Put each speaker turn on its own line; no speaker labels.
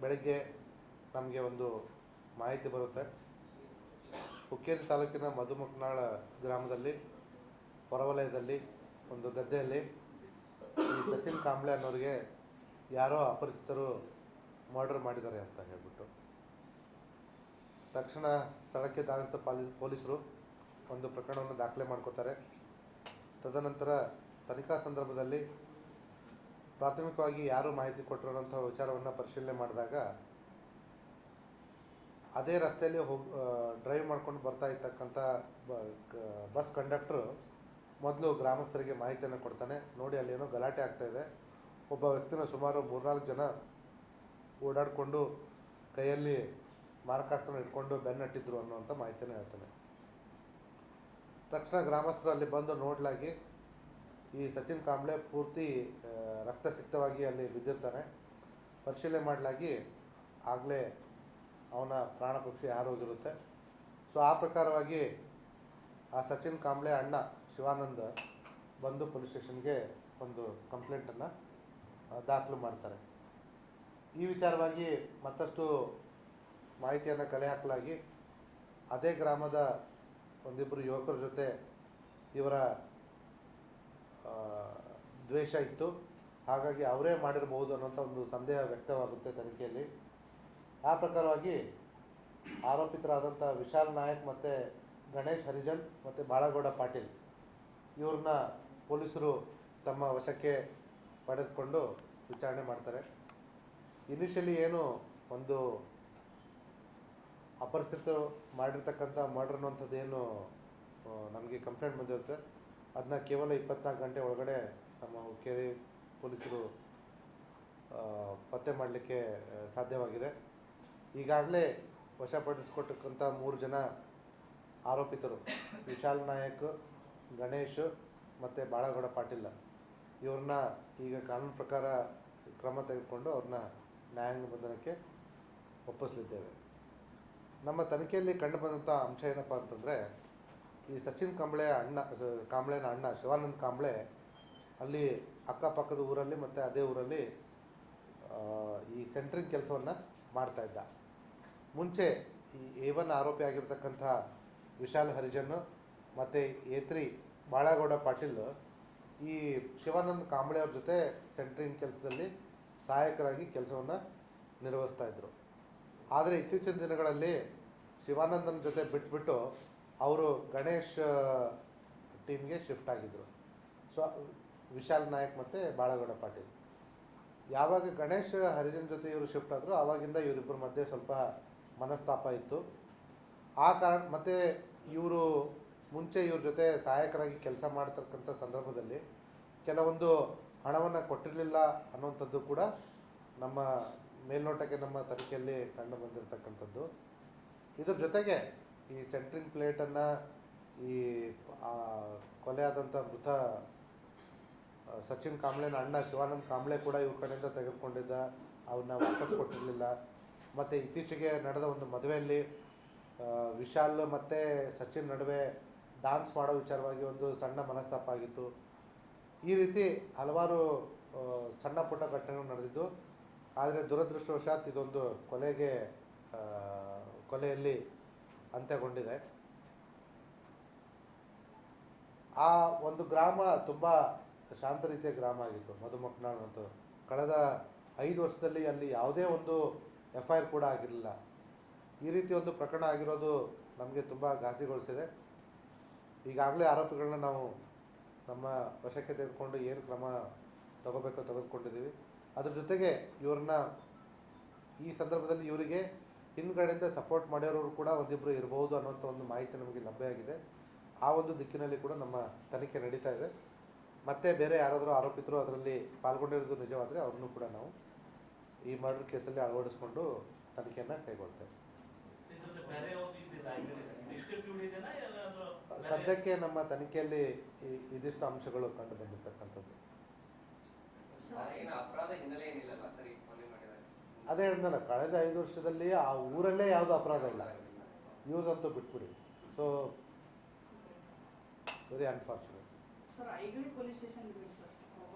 ಬೆಳಗ್ಗೆ ನಮಗೆ ಒಂದು ಮಾಹಿತಿ ಬರುತ್ತೆ. ಹುಕ್ಕೇರಿ ತಾಲೂಕಿನ ಮಧುಮಕ್ನಾಳ ಗ್ರಾಮದಲ್ಲಿ, ಹೊರವಲಯದಲ್ಲಿ, ಒಂದು ಗದ್ದೆಯಲ್ಲಿ ಸಚಿನ್ ಕಾಂಬ್ಳೆ ಅನ್ನೋರಿಗೆ ಯಾರೋ ಅಪರಿಚಿತರು ಮರ್ಡರ್ ಮಾಡಿದ್ದಾರೆ ಅಂತ ಹೇಳ್ಬಿಟ್ಟು. ತಕ್ಷಣ ಸ್ಥಳಕ್ಕೆ ಧಾವಿಸಿದ ಪಾಲಿ, ಪೊಲೀಸರು ಒಂದು ಪ್ರಕರಣವನ್ನು ದಾಖಲೆ ಮಾಡ್ಕೋತಾರೆ. ತದನಂತರ ತನಿಖಾ ಸಂದರ್ಭದಲ್ಲಿ ಪ್ರಾಥಮಿಕವಾಗಿ ಯಾರು ಮಾಹಿತಿ ಕೊಟ್ಟಿರೋಂಥ ವಿಚಾರವನ್ನು ಪರಿಶೀಲನೆ ಮಾಡಿದಾಗ ಅದೇ ರಸ್ತೆಯಲ್ಲಿ ಹೋಗಿ ಡ್ರೈವ್ ಮಾಡ್ಕೊಂಡು ಬರ್ತಾ ಇರ್ತಕ್ಕಂಥ ಬಸ್ ಕಂಡಕ್ಟ್ರು ಮೊದಲು ಗ್ರಾಮಸ್ಥರಿಗೆ ಮಾಹಿತಿಯನ್ನು ಕೊಡ್ತಾನೆ. ನೋಡಿ, ಅಲ್ಲೇನೋ ಗಲಾಟೆ ಆಗ್ತಾಯಿದೆ ಒಬ್ಬ ವ್ಯಕ್ತಿನ ಸುಮಾರು ಮೂರ್ನಾಲ್ಕು ಜನ ಓಡಾಡಿಕೊಂಡು ಕೈಯಲ್ಲಿ ಮಾರಕಾಸ್ತ್ರನ ಇಟ್ಕೊಂಡು ಬೆನ್ನಟ್ಟಿದ್ರು ಅನ್ನುವಂಥ ಮಾಹಿತಿಯನ್ನು ಹೇಳ್ತಾನೆ. ತಕ್ಷಣ ಗ್ರಾಮಸ್ಥರು ಅಲ್ಲಿ ಬಂದು ನೋಡ್ಲಾಗಿ ಈ ಸಚಿನ್ ಕಾಂಬ್ಳೆ ಪೂರ್ತಿ ರಕ್ತ ರಕ್ತಸಿಕ್ತವಾಗಿ ಅಲ್ಲಿ ಬಿದ್ದಿರ್ತಾನೆ. ಪರಿಶೀಲನೆ ಮಾಡಲಾಗಿ ಆಗಲೇ ಅವನ ಪ್ರಾಣ ಪಕ್ಷಿ ಹಾರೋಗಿರುತ್ತೆ. ಸೊ, ಆ ಪ್ರಕಾರವಾಗಿ ಆ ಸಚಿನ್ ಕಾಂಬ್ಳೆ ಅಣ್ಣ ಶಿವಾನಂದ ಬಂದು ಪೊಲೀಸ್ ಸ್ಟೇಷನ್ಗೆ ಒಂದು ಕಂಪ್ಲೇಂಟನ್ನು ದಾಖಲು ಮಾಡ್ತಾರೆ. ಈ ವಿಚಾರವಾಗಿ ಮತ್ತಷ್ಟು ಮಾಹಿತಿಯನ್ನು ಕಲೆ ಹಾಕಲಾಗಿ ಅದೇ ಗ್ರಾಮದ ಒಂದಿಬ್ಬರು ಯುವಕರ ಜೊತೆ ಇವರ ದ್ವೇಷ ಇತ್ತು. ಹಾಗಾಗಿ ಅವರೇ ಮಾಡಿರಬಹುದು ಅನ್ನೋಂಥ ಒಂದು ಸಂದೇಹ ವ್ಯಕ್ತವಾಗುತ್ತೆ ತನಿಖೆಯಲ್ಲಿ. ಆ ಪ್ರಕಾರವಾಗಿ ಆರೋಪಿತರಾದಂಥ ವಿಶಾಲ್ ನಾಯಕ್ ಮತ್ತು ಗಣೇಶ್ ಹರಿಜನ್ ಮತ್ತು ಬಾಳಗೌಡ ಪಾಟೀಲ್ ಇವ್ರನ್ನ ಪೊಲೀಸರು ತಮ್ಮ ವಶಕ್ಕೆ ಪಡೆದುಕೊಂಡು ವಿಚಾರಣೆ ಮಾಡ್ತಾರೆ. ಇನಿಷಿಯಲಿ ಏನು ಒಂದು ಅಪರಿಚಿತ ಮಾಡಿರ್ತಕ್ಕಂಥ ಮರ್ಡರ್ ಅನ್ನುವಂಥದ್ದು ಏನು ನಮಗೆ ಕಂಪ್ಲೇಂಟ್ ಬಂದಿರುತ್ತೆ. ಅದನ್ನ ಕೇವಲ ಇಪ್ಪತ್ನಾಲ್ಕು ಗಂಟೆ ಒಳಗಡೆ ನಮ್ಮ ಹುಕ್ಕೇರಿ ಪೊಲೀಸರು ಪತ್ತೆ ಮಾಡಲಿಕ್ಕೆ ಸಾಧ್ಯವಾಗಿದೆ. ಈಗಾಗಲೇ ವಶಪಡಿಸಿಕೊಟ್ಟಕ್ಕಂಥ ಮೂರು ಜನ ಆರೋಪಿತರು, ವಿಶಾಲ್ ನಾಯಕ್, ಗಣೇಶ್ ಮತ್ತು ಬಾಳಗೌಡ ಪಾಟೀಲ. ಇವ್ರನ್ನ ಈಗ ಕಾನೂನು ಪ್ರಕಾರ ಕ್ರಮ ತೆಗೆದುಕೊಂಡು ಅವ್ರನ್ನ ನ್ಯಾಯಾಂಗ ಬಂಧನಕ್ಕೆ ಒಪ್ಪಿಸಲಿದ್ದೇವೆ. ನಮ್ಮ ತನಿಖೆಯಲ್ಲಿ ಕಂಡು ಬಂದಂಥ ಅಂಶ ಏನಪ್ಪ ಅಂತಂದರೆ, ಈ ಸಚಿನ್ ಕಾಂಬ್ಳೆ ಅಣ್ಣ, ಕಾಂಬ್ಳೆನ ಅಣ್ಣ ಶಿವಾನಂದ್ ಕಾಂಬ್ಳೆ ಅಲ್ಲಿ ಅಕ್ಕಪಕ್ಕದ ಊರಲ್ಲಿ ಮತ್ತು ಅದೇ ಊರಲ್ಲಿ ಈ ಸೆಂಟ್ರಿಂಗ್ ಕೆಲಸವನ್ನು ಮಾಡ್ತಾ ಇದ್ದ. ಮುಂಚೆ ಈ ಎ ಒನ್ ಆರೋಪಿ ಆಗಿರ್ತಕ್ಕಂಥ ವಿಶಾಲ್ ಹರಿಜನ್ ಮತ್ತು ಏತ್ರಿ ತ್ರೀ ಬಾಳಗೌಡ ಪಾಟೀಲ್ ಈ ಶಿವಾನಂದ ಕಾಂಬಳೆ ಅವ್ರ ಜೊತೆ ಸೆಂಟ್ರಿಂಗ್ ಕೆಲಸದಲ್ಲಿ ಸಹಾಯಕರಾಗಿ ಕೆಲಸವನ್ನು ನಿರ್ವಹಿಸ್ತಾ ಇದ್ದರು ಆದರೆ ಇತ್ತೀಚಿನ ದಿನಗಳಲ್ಲಿ ಶಿವಾನಂದನ ಜೊತೆ ಬಿಟ್ಬಿಟ್ಟು ಅವರು ಗಣೇಶ್ ಟೀಮ್ಗೆ ಶಿಫ್ಟ್ ಆಗಿದ್ದರು ಸೊ ವಿಶಾಲ್ ನಾಯಕ್ ಮತ್ತು ಬಾಳಗೌಡ ಪಾಟೀಲ್. ಯಾವಾಗ ಗಣೇಶ್ ಹರಿಜನ್ ಜೊತೆ ಇವರು ಶಿಫ್ಟ್ ಆದರೂ ಆವಾಗಿಂದ ಇವರಿಬ್ಬರ ಮಧ್ಯೆ ಸ್ವಲ್ಪ ಮನಸ್ತಾಪ ಇತ್ತು. ಆ ಕಾರಣ ಮತ್ತು ಇವರು ಮುಂಚೆ ಇವ್ರ ಜೊತೆ ಸಹಾಯಕರಾಗಿ ಕೆಲಸ ಮಾಡ್ತಕ್ಕಂಥ ಸಂದರ್ಭದಲ್ಲಿ ಕೆಲವೊಂದು ಹಣವನ್ನು ಕೊಟ್ಟಿರಲಿಲ್ಲ ಅನ್ನುವಂಥದ್ದು ಕೂಡ ನಮ್ಮ ಮೇಲ್ನೋಟಕ್ಕೆ ನಮ್ಮ ತನಿಖೆಯಲ್ಲಿ ಕಂಡು ಬಂದಿರತಕ್ಕಂಥದ್ದು. ಇದ್ರ ಜೊತೆಗೆ ಈ ಸೆಂಟ್ರಿಂಗ್ ಪ್ಲೇಟನ್ನು ಈ ಕೊಲೆ ಆದಂಥ ಮೃತ ಸಚಿನ್ ಕಾಂಬ್ಳೆನ ಅಣ್ಣ ಶಿವಾನಂದ್ ಕಾಂಬ್ಳೆ ಕೂಡ ಇವ್ರ ಕಡೆಯಿಂದ ತೆಗೆದುಕೊಂಡಿದ್ದ ಅವನ್ನ ವಾಪಸ್ ಕೊಟ್ಟಿರಲಿಲ್ಲ. ಮತ್ತು ಇತ್ತೀಚೆಗೆ ನಡೆದ ಒಂದು ಮದುವೆಯಲ್ಲಿ ವಿಶಾಲ್ ಮತ್ತು ಸಚಿನ್ ನಡುವೆ ಡಾನ್ಸ್ ಮಾಡೋ ವಿಚಾರವಾಗಿ ಒಂದು ಸಣ್ಣ ಮನಸ್ತಾಪ ಆಗಿತ್ತು. ಈ ರೀತಿ ಹಲವಾರು ಸಣ್ಣ ಪುಟ್ಟ ಘಟನೆಗಳು ನಡೆದಿದ್ದು. ಆದರೆ ದುರದೃಷ್ಟವಶಾತ್ ಇದೊಂದು ಕೊಲೆಗೆ ಕೊಲೆಯಲ್ಲಿ ಅಂತ್ಯಗೊಂಡಿದೆ. ಆ ಒಂದು ಗ್ರಾಮ ತುಂಬ ಶಾಂತ ರೀತಿಯ ಗ್ರಾಮ ಆಗಿತ್ತು ಮಧುಮಕ್ಕನಾಳು ಅಂತ. ಕಳೆದ ಐದು ವರ್ಷದಲ್ಲಿ ಅಲ್ಲಿ ಯಾವುದೇ ಒಂದು ಎಫ್ ಐ ಆರ್ ಕೂಡ ಆಗಿರಲಿಲ್ಲ. ಈ ರೀತಿ ಒಂದು ಪ್ರಕರಣ ಆಗಿರೋದು ನಮಗೆ ತುಂಬ ಘಾಸಿಗೊಳಿಸಿದೆ. ಈಗಾಗಲೇ ಆರೋಪಿಗಳನ್ನ ನಾವು ನಮ್ಮ ವಶಕ್ಕೆ ತೆಗೆದುಕೊಂಡು ಏನು ಕ್ರಮ ತಗೋಬೇಕೋ ತೆಗೆದುಕೊಂಡಿದ್ದೀವಿ. ಅದ್ರ ಜೊತೆಗೆ ಇವ್ರನ್ನ ಈ ಸಂದರ್ಭದಲ್ಲಿ ಇವರಿಗೆ ಹಿಂದ್ಗಡೆಯಿಂದ ಸಪೋರ್ಟ್ ಮಾಡಿರೋರು ಕೂಡ ಒಂದಿಬ್ಬರು ಇರಬಹುದು ಅನ್ನೋಂಥ ಒಂದು ಮಾಹಿತಿ ನಮಗೆ ಲಭ್ಯ ಆಗಿದೆ. ಆ ಒಂದು ದಿಕ್ಕಿನಲ್ಲಿ ಕೂಡ ನಮ್ಮ ತನಿಖೆ ನಡೀತಾ ಇದೆ. ಮತ್ತೆ ಬೇರೆ ಯಾರಾದರೂ ಆರೋಪಿತರು ಅದರಲ್ಲಿ ಪಾಲ್ಗೊಂಡಿರೋದು ನಿಜವಾದರೆ ಅವ್ರನ್ನೂ ಕೂಡ ನಾವು ಈ ಮರ್ಡರ್ ಕೇಸಲ್ಲಿ ಅಳವಡಿಸ್ಕೊಂಡು ತನಿಖೆಯನ್ನು ಕೈಗೊಳ್ತೇವೆ. ಸದ್ಯಕ್ಕೆ ನಮ್ಮ ತನಿಖೆಯಲ್ಲಿ ಈ- ಇದಿಷ್ಟು ಅಂಶಗಳು ಕಂಡು ಬಂದಿರತಕ್ಕಂಥದ್ದು ಅದೇ ಹೇಳಿದ್ನಲ್ಲ ಕಳೆದ ಐದು ವರ್ಷದಲ್ಲಿ ಆ ಊರಲ್ಲೇ ಯಾವುದು ಅಪರಾಧ ಇಲ್ಲ. ಇವ್ರದಂತೂ ಬಿಟ್ಬಿಡಿ. So very unfortunate
sir Aigali police station ಇದೆ ಸರ್. ಒಬ್ಬ